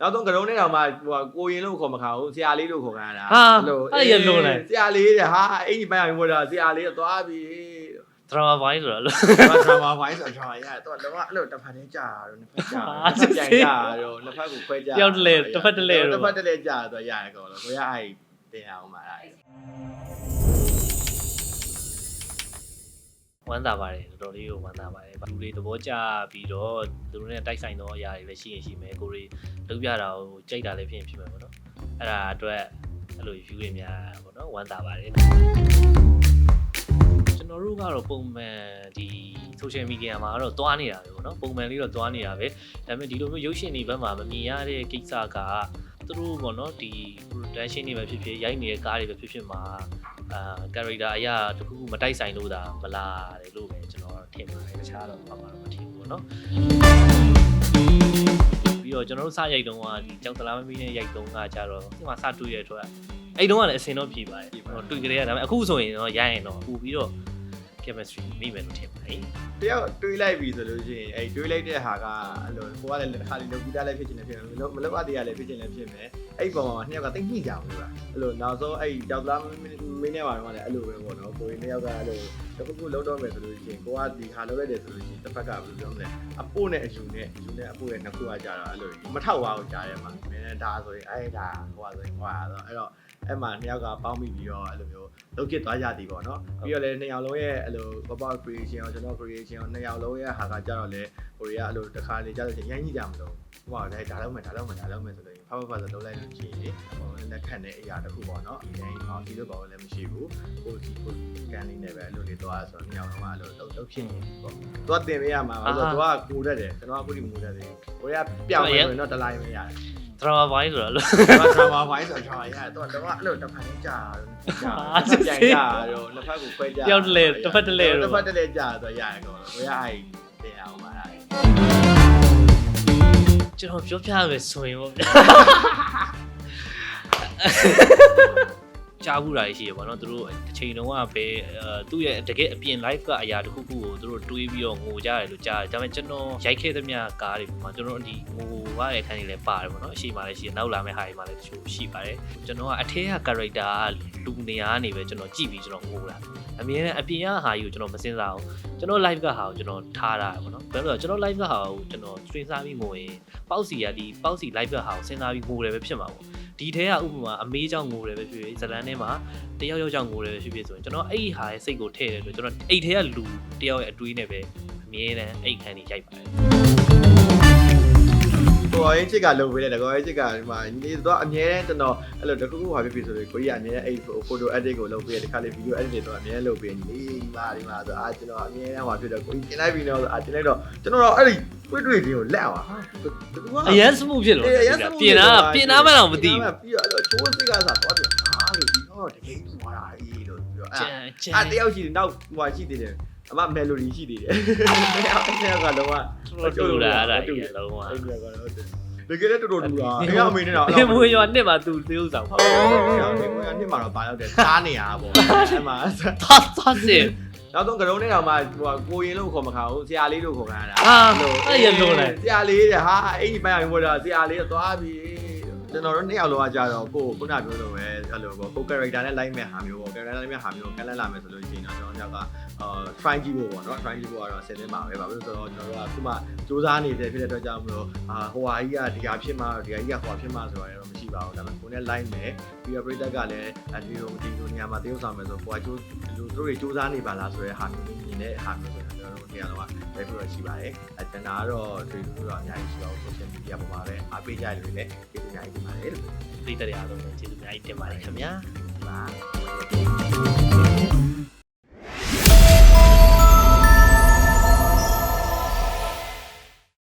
နောက်ဆုံးကရုံးနဲ့တောင်မှဟိုဟာကိုရင်လို့ခေါ်မခါဘူးဆရာလေးလို့ခေါ်ခံရတာဟာလိုအဲ့ရလွန်လိုက်ဆရာလေးတဲ့ဟာအင်ကြီးပိုင်းအောင်ဝတ်တာဆရာလေးတော့သွားပြီဒရာမာပိုင်းဆိုတော့လို့ဘာဒရာမာပိုင်းဆိုဒရာမာရတယ်တော့တော့အဲ့လိုတစ်ဖက်တည်းကြာတော့နှစ်ဖက်ကြာနှစ်ဖက်ပြန်ကြာတော့နှစ်ဖက်ကိုခွဲကြာတယောက်တစ်လဲတစ်ဖက်တစ်လဲတော့တစ်ဖက်တစ်လဲကြာတော့ရတယ်ကောလို့ကိုရအဲ့တင်အောင်ပါလား ဝမ်းသာပါတယ်တော်တော်လေးကိုဝမ်းသာပါတယ်လူတွေသဘောကျပြီးတော့သူတို့နဲ့တိုက်ဆိုင်သောအရာတွေလည်းရှိရင်ရှိမယ်ကိုတွေလုပ်ပြတာကိုကြိုက်တာလည်းဖြစ်ရင်ဖြစ်မယ်ပေါ့နော်အဲ့ဒါအတွက်အဲ့လို view တွေများပေါ့နော်ဝမ်းသာပါတယ်ကျွန်တော်တို့ကတော့ပုံမှန်ဒီ social media မှာကတော့တွားနေတာပဲပေါ့နော်ပုံမှန်လေးတော့တွားနေတာပဲဒါပေမဲ့ဒီလိုမျိုးရုပ်ရှင်တွေဘက်မှာမမြင်ရတဲ့ကိစ္စက သူတို့ပေါ့နော်ဒီ production တွေပဲဖြစ်ဖြစ်ရိုက်နေတဲ့ကားတွေပဲဖြစ်ဖြစ်မှာအာ character အရာတခုခုမတိုက်ဆိုင်လို့ဒါမလားတယ်လို့ပဲကျွန်တော်ထင်ပါတယ်တခြားတော့ဘာမှမထင်ဘူးပေါ့နော်ပြီးတော့ကျွန်တော်တို့စရိုက်တုန်းကဒီကြောင်တလားမမီးနဲ့ရိုက်တုန်းကကြတော့ဒီမှာစတွေ့ရတဲ့အတွက်အဲ့တုန်းကလည်းအစင်တော့ဖြေပါတယ်တွေ့ကြရတာဒါပေမဲ့အခုဆိုရင်တော့ရိုက်ရင်တော့ပူပြီးတော့ chemistry မိမယ်လို့ထင်ပါတယ်တယောက်တွေးလိုက်ပြီဆိုလို့ရှိရင်အဲ့တွေးလိုက်တဲ့ဟာကအဲ့လိုကိုကလည်းတစ်ခါလေးလုပ်ပြီးသားလည်းဖြစ်ချင်တယ်ဖြစ်မယ်မလုပ်မလုပ်အပ်သေးရလည်းဖြစ်ချင်လည်းဖြစ်မယ်အဲ့ပုံမှာနှစ်ယောက်ကတိတ်ညှိကြအောင်လို့လားအဲ့လိုနောက်ဆုံးအဲ့ကြောက်သားမင်းမင်းနဲ့ပါတော့လည်းအဲ့လိုပဲပေါ့နော်ကိုရင်နှစ်ယောက်ကအဲ့လိုတစ်ခုခုလုံးတော့မယ်ဆိုလို့ရှိရင်ကိုကဒီခါလုပ်လိုက်တယ်ဆိုလို့ရှိရင်တစ်ဖက်ကဘယ်လိုပြောမလဲအပို့နဲ့အယူနဲ့အယူနဲ့အပို့ရဲ့နှစ်ခုကကြာတော့အဲ့လိုမထောက်ပါဘူးကြားထဲမှာမင်းဒါဆိုရင်အဲ့ဒါဟိုပါဆိုရင်ဟိုပါဆိုအဲ့တော့အဲ့မှာနှစ်ယောက်ကပေါင်းပြီးပြီးတော့အဲ့လိုမျိုးလုပ်ဖြစ်သွားကြသည်ပေါ့နော်ပြီးတော့လည်းနှစ်ယောက်လုံးရဲ့အဲ့လို pop creation ရောကျွန်တော် creation ရောနှစ်ယောက်လုံးရဲ့ဟာကကြတော့လေကိုရီးယားအဲ့လိုတစ်ခါလေကြာလို့ရှိရင်ရိုင်းကြည့်ကြမလို့ဟိုပါလေဒါလုံးမယ်ဒါလုံးမယ်ဒါလုံးမယ်ဆိုတော့ဖဖဖဆိုလုံးလိုက်လို့ရှိရင်ဟိုလက်ခံတဲ့အရာတစ်ခုပေါ့နော်ဒီတိုင်းအောင်ဒီလိုပေါ့လည်းမရှိဘူးဟိုဒီကိုကန်လေးနဲ့ပဲအဲ့လိုလေးသွားဆိုတော့နှစ်ယောက်လုံးကအဲ့လိုလုံးလုံးဖြစ်နေပေါ့သွားတင်ပေးရမှာဆိုတော့သူကကိုတတ်တယ်ကျွန်တော်ကကိုဒီမူတတ်တယ်ကိုရီးယားပြောင်းနေဆိုရင်တော့တလိုက်မရတယ်ဒရာမာပိုင်းဆိုတော့လို့ဘာဒရာမာပိုင်းဆိုတော့ရတယ်တော့တော့အဲ့လိုတစ်ဖက်လေးကြာတော့ကြာပြန်ကြာတော့နှစ်ဖက်ကိုခွဲကြာတယောက်တစ်လဲတစ်ဖက်တစ်လဲတော့တစ်ဖက်တစ်လဲကြာတော့ရတယ်ကောကိုရီးယားအဲ့ တင်အောင်ပါလားကျွန်တော်ပြောပြမယ်ဆိုရင်ပေါ့ဗျာ ကြားဘူးတာရှိရပါတော့သူတို့အချိန်တုန်းကပဲအဲသူ့ရဲ့တကယ်အပြင် live ကအရာတစ်ခုခုကိုသူတို့တွေးပြီးတော့ငိုကြတယ်လို့ကြားတယ်ဒါပေမဲ့ကျွန်တော်ရိုက်ခဲ့သမျှကားတွေမှာကျွန်တော်ဒီငိုရတဲ့ခန်းတွေလည်းပါတယ်ပေါ့နော်အရှိမှလည်းရှိတယ်နောက်လာမယ့်ဟာတွေမှာလည်းတချို့ရှိပါတယ်ကျွန်တော်ကအထက်က character ကလူနေရာကနေပဲကျွန်တော်ကြည့်ပြီးကျွန်တော်ငိုတာအမြင်နဲ့အပြင်ကဟာကြီးကိုကျွန်တော်မစင်စားဘူးကျွန်တော် live ကဟာကိုကျွန်တော်ထားတာပေါ့နော်ဘယ်လိုလဲကျွန်တော် live ကဟာကိုကျွန်တော် stream စားပြီးငိုရင်ပေါက်စီကဒီပေါက်စီ live ဘက်ဟာကိုစဉ်းစားပြီးငိုတယ်ပဲဖြစ်မှာပေါ့ဒီထဲကဥပမာအမေးကြောင့်ငိုတယ်ပဲဖြစ်ဖြစ်ဇလန်းထဲမှာတယောက်ယောက်ကြောင့်ငိုတယ်ပဲဖြစ်ဖြစ်ဆိုရင်ကျွန်တော်အဲ့ဒီဟာရဲ့စိတ်ကိုထည့်တယ်လို့ကျွန်တော်အဲ့ထဲကလူတယောက်ရဲ့အတွေးနဲ့ပဲအမြဲတမ်းအဲ့ခန်းကြီးရိုက်ပါတယ်ကိုယ်ရေးချစ်ကလုပ်ပေးတယ်တကောရေးချစ်ကဒီမှာဒီတော့အမြဲတမ်းကျွန်တော်အဲ့လိုတခုခုဟာဖြစ်ဖြစ်ဆိုရင်ကိုကြီးကအမြဲတမ်းအဲ့ photo edit ကိုလုပ်ပေးတယ်ဒီခါလေး video edit တွေတော့အမြဲလုပ်ပေးနေဒီမှာဒီမှာဆိုအာကျွန်တော်အမြဲတမ်းဟာဖြစ်တော့ကိုကြီးတင်လိုက်ပြီနော်ဆိုအာတင်လိုက်တော့ကျွန်တော်တော့အဲ့ဒီ တွေ့တွေ့ချင်းကိုလက်အောင်ဟာတူကအရန်စမှုဖြစ်လို့ပြင်တာပြင်တာမှတော့မသိဘူးပြီးတော့အဲ့လိုချိုးစစ်ကစားတော့တယ်ဟာလို့ဒီတော့တကယ်ကြီးသွားတာအေးလို့ပြီးတော့ကျအဲ့န်ကျန်အဲ့တယောက်ရှိတယ်နောက်ဟိုဟာရှိသေးတယ်အမ melody ရှိသေးတယ်အဲ့ဒါအဲ့ဒါကတော့တော်တူတာအဲ့ဒါကြီးလုံးဝအဲ့ဒါကတော့တကယ်လည်းတော်တော်တူတာအဲ့အမေနဲ့တော့ဒီမွေးရွာနှစ်မှာသူသေဥဆောင်ဟုတ်တယ်ဒီကွာနှစ်မှာတော့ပါရောက်တယ်စားနေရတာပေါ့အဲ့မှာသာသာစင် နောက်ဆုံးကရုံးနဲ့တော့မှဟိုကိုရင်လို့ခေါ်မခါဘူးဆရာလေးလို့ခေါ်ခံရတာဟာအဲ့ရလွန်လိုက်ဆရာလေးတဲ့ဟာအင်ကြီးပိုင်းအောင်ဝတ်တာဆရာလေးတော့သွားပြီ ကျွန်တော်တို့နှစ်ယောက်လုံးကကြတော့ကိုခုနပြောလို့ပဲအဲ့လိုပေါ့ကို character နဲ့ line မဲ့ဟာမျိုးပေါ့ character နဲ့ line မဲ့ဟာမျိုးကန်လန်းလာမယ်ဆိုလို့ရှိရင်တော့ကျွန်တော်တို့ကအာ try ကြည့်ဖို့ပေါ့နော် try ကြည့်ဖို့ကတော့ဆယ်သိမှာပဲပါလို့ဆိုတော့ကျွန်တော်တို့ကခုမှစူးစမ်းနေတဲ့ဖြစ်တဲ့အတွက်ကြောင့်မလို့အာဟိုဟာကြီးကဒီဟာဖြစ်မှဒီဟာကြီးကဟိုဟာဖြစ်မှဆိုတာတော့မရှိပါဘူးဒါပေမဲ့ကိုနဲ့ line မဲ့ပြီးတော့ပရိသတ်ကလည်းအဲဒီလိုဒီလိုနေရာမှာတရုပ်ဆောင်မယ်ဆိုကိုကကျိုးလူတို့တွေစူးစမ်းနေပါလားဆိုတဲ့ဟာမျိုးမြင်တဲ့ဟာမျိုးဆိုတော့ကျွန်တော်တို့နေရာတော့ပဲပြီးတော့ရှိပါတယ်အဲကျွန်တော်ကတော့တွေ့လို့တော့အများကြီးရှိပါဘူး social media ပေါ်မှာပဲအားပေးကြရလို့လည်းကျေးဇူးအများကြီးတင်ပါတယ်လို့ပြည်တရားလုံးကျေးဇူးအများကြီးတင်ပါတယ်ခင်ဗျာပါ